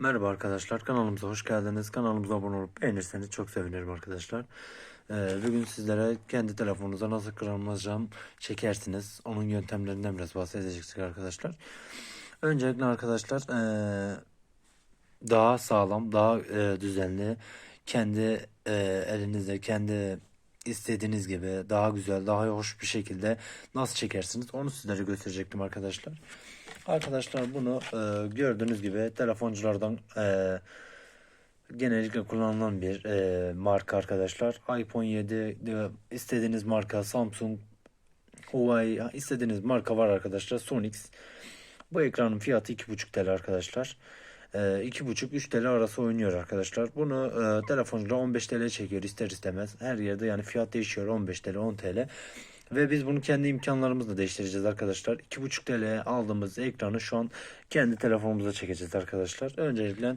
Merhaba arkadaşlar kanalımıza hoş geldiniz. Kanalımıza abone olup beğenirseniz çok sevinirim arkadaşlar. Ee, bugün sizlere kendi telefonunuza nasıl kırılmazcam çekersiniz. Onun yöntemlerinden biraz bahsedeceksek arkadaşlar. Öncelikle arkadaşlar ee, daha sağlam, daha ee, düzenli, kendi ee, elinizde, kendi istediğiniz gibi daha güzel, daha hoş bir şekilde nasıl çekersiniz onu sizlere gösterecektim arkadaşlar. Arkadaşlar bunu e, gördüğünüz gibi telefonculardan e, genellikle kullanılan bir e, marka arkadaşlar. iPhone 7 de, istediğiniz marka Samsung, Huawei istediğiniz marka var arkadaşlar. Sonix. Bu ekranın fiyatı 2,5 TL arkadaşlar. E, 2,5-3 TL arası oynuyor arkadaşlar. Bunu e, telefoncular 15 TL çekiyor ister istemez. Her yerde yani fiyat değişiyor 15 TL 10 TL. Ve biz bunu kendi imkanlarımızla değiştireceğiz arkadaşlar. 2,5 TL aldığımız ekranı şu an kendi telefonumuza çekeceğiz arkadaşlar. Öncelikle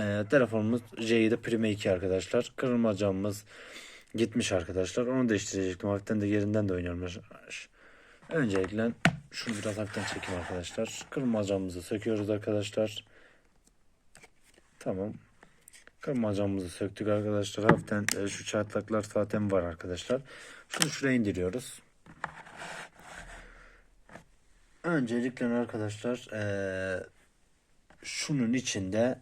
e, telefonumuz J7 Prime 2 arkadaşlar. Kırılma camımız gitmiş arkadaşlar. Onu değiştirecektim. Hafiften de yerinden de oynuyormuş. Öncelikle şunu biraz hafiften çekeyim arkadaşlar. Kırılma camımızı söküyoruz arkadaşlar. Tamam. Kırılma camımızı söktük arkadaşlar. Hafiften e, şu çatlaklar zaten var arkadaşlar. Şunu şuraya indiriyoruz. Öncelikle arkadaşlar eee, şunun içinde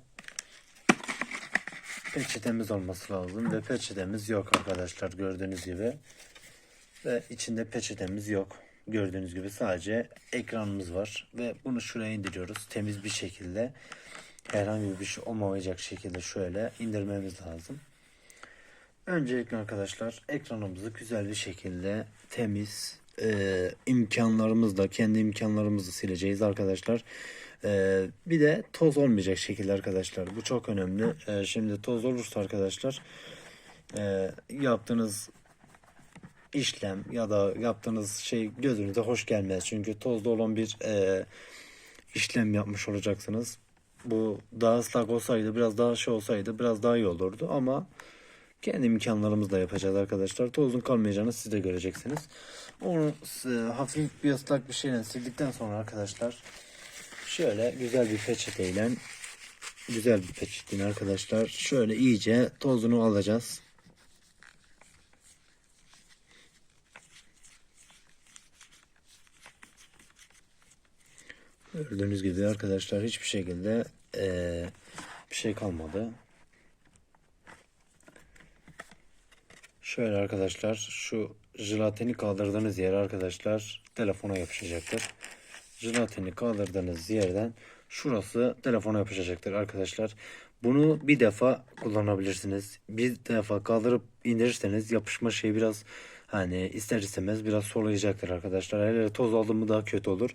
peçetemiz olması lazım ve peçetemiz yok arkadaşlar gördüğünüz gibi ve içinde peçetemiz yok gördüğünüz gibi sadece ekranımız var ve bunu şuraya indiriyoruz temiz bir şekilde herhangi bir şey olmayacak şekilde şöyle indirmemiz lazım. Öncelikle arkadaşlar ekranımızı güzel bir şekilde temiz e, imkanlarımızla kendi imkanlarımızı sileceğiz arkadaşlar. E, bir de toz olmayacak şekilde arkadaşlar. Bu çok önemli. E, şimdi toz olursa arkadaşlar e, yaptığınız işlem ya da yaptığınız şey gözünüze hoş gelmez. Çünkü tozlu olan bir e, işlem yapmış olacaksınız. Bu daha ıslak olsaydı biraz daha şey olsaydı biraz daha iyi olurdu ama kendi imkanlarımızla yapacağız arkadaşlar. Tozun kalmayacağını siz de göreceksiniz. Onu e, hafif bir ıslak bir şeyle sildikten sonra arkadaşlar şöyle güzel bir peçeteyle güzel bir peçeteyle arkadaşlar şöyle iyice tozunu alacağız. Gördüğünüz gibi arkadaşlar hiçbir şekilde eee, bir şey kalmadı. Şöyle arkadaşlar şu jelatini kaldırdığınız yer arkadaşlar telefona yapışacaktır. Jelatini kaldırdığınız yerden şurası telefona yapışacaktır arkadaşlar. Bunu bir defa kullanabilirsiniz. Bir defa kaldırıp indirirseniz yapışma şeyi biraz hani ister istemez biraz solayacaktır arkadaşlar. Hele toz aldı mı daha kötü olur.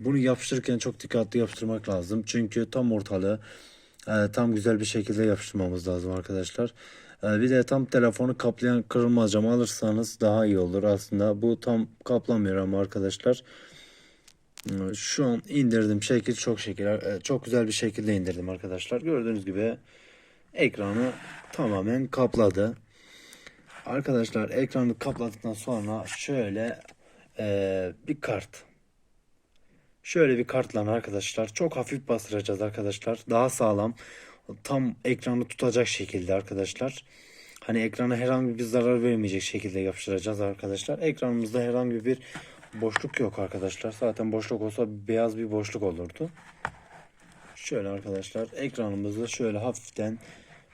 Bunu yapıştırırken çok dikkatli yapıştırmak lazım. Çünkü tam ortalığı e, tam güzel bir şekilde yapıştırmamız lazım arkadaşlar. E, bir de tam telefonu kaplayan kırılma cam alırsanız daha iyi olur aslında. Bu tam kaplamıyor ama arkadaşlar. E, Şu an indirdim şekil çok şekil e, çok güzel bir şekilde indirdim arkadaşlar. Gördüğünüz gibi ekranı tamamen kapladı. Arkadaşlar ekranı kapladıktan sonra şöyle e, bir kart Şöyle bir kartla arkadaşlar çok hafif bastıracağız arkadaşlar. Daha sağlam tam ekranı tutacak şekilde arkadaşlar. Hani ekrana herhangi bir zarar vermeyecek şekilde yapıştıracağız arkadaşlar. Ekranımızda herhangi bir boşluk yok arkadaşlar. Zaten boşluk olsa beyaz bir boşluk olurdu. Şöyle arkadaşlar ekranımızı şöyle hafiften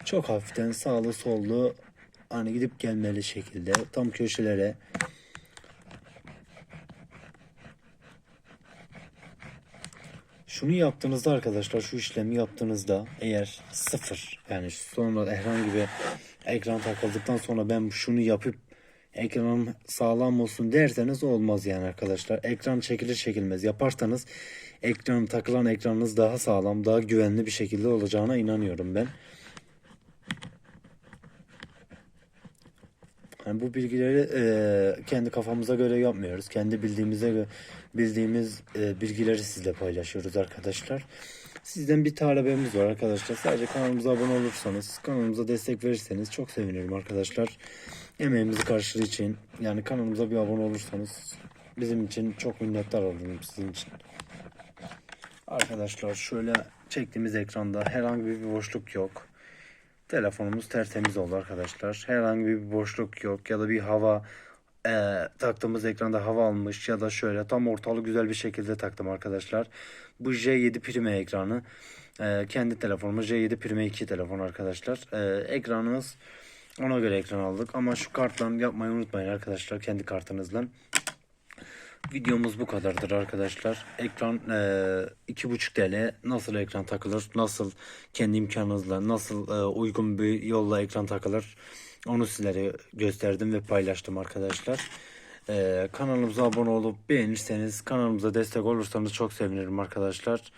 çok hafiften sağlı sollu hani gidip gelmeli şekilde tam köşelere Şunu yaptığınızda arkadaşlar şu işlemi yaptığınızda eğer sıfır yani sonra herhangi bir ekran takıldıktan sonra ben şunu yapıp ekranım sağlam olsun derseniz olmaz yani arkadaşlar. Ekran çekilir çekilmez yaparsanız ekran takılan ekranınız daha sağlam daha güvenli bir şekilde olacağına inanıyorum ben. Yani bu bilgileri e, kendi kafamıza göre yapmıyoruz. Kendi bildiğimize bildiğimiz e, bilgileri sizle paylaşıyoruz arkadaşlar. Sizden bir talebimiz var arkadaşlar. Sadece kanalımıza abone olursanız, kanalımıza destek verirseniz çok sevinirim arkadaşlar. Emeğimizi karşılığı için yani kanalımıza bir abone olursanız bizim için çok minnettar olurum sizin için. Arkadaşlar şöyle çektiğimiz ekranda herhangi bir boşluk yok. Telefonumuz tertemiz oldu arkadaşlar. Herhangi bir boşluk yok ya da bir hava eee, taktığımız ekranda hava almış ya da şöyle tam ortalı güzel bir şekilde taktım arkadaşlar. Bu J7 Prime ekranı. Eee, kendi telefonumuz J7 Prime 2 telefon arkadaşlar. Eee, ekranımız ona göre ekran aldık ama şu kartla yapmayı unutmayın arkadaşlar kendi kartınızla. Videomuz bu kadardır arkadaşlar. Ekran iki buçuk TL nasıl ekran takılır, nasıl kendi imkanınızla, nasıl eee, uygun bir yolla ekran takılır onu sizlere gösterdim ve paylaştım arkadaşlar. Eee, kanalımıza abone olup beğenirseniz kanalımıza destek olursanız çok sevinirim arkadaşlar.